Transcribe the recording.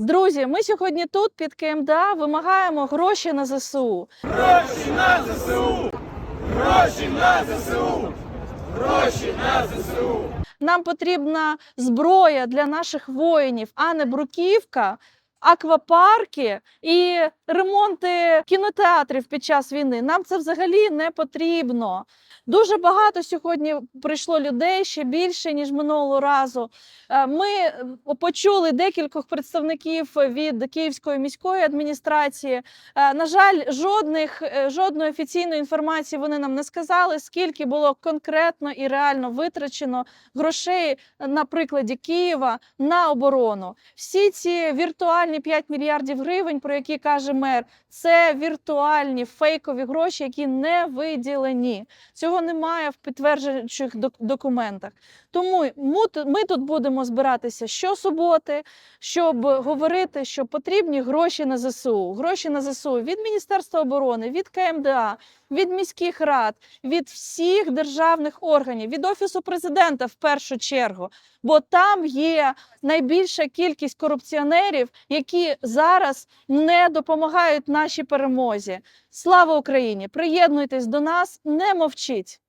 Друзі, ми сьогодні тут під КМДА вимагаємо гроші на ЗСУ. Гроші на ЗСУ! Гроші на ЗСУ! Гроші на ЗСУ! Нам потрібна зброя для наших воїнів, а не бруківка, аквапарки і ремонти кінотеатрів під час війни. Нам це взагалі не потрібно. Дуже багато сьогодні прийшло людей ще більше ніж минулого разу. Е, Ми е, почули декількох представників від Київської міської адміністрації. Е, На жаль, жодних жодної офіційної інформації вони нам не сказали, скільки було конкретно і реально витрачено грошей на прикладі Києва на оборону. Всі ці віртуальні 5 мільярдів гривень, про які каже мер, це віртуальні фейкові гроші, які не виділені. Цього немає в підтверджуючих документах. Тому ми тут- будемо збиратися щосуботи, щоб говорити, що потрібні гроші на ЗСУ. Гроші на ЗСУ від Міністерства оборони, від КМДА, від міських рад, від всіх державних органів, від офісу президента в першу чергу. Бо там є найбільша кількість корупціонерів, які зараз не допомагають нашій перемозі. Слава Україні! Приєднуйтесь до нас, не мовчіть.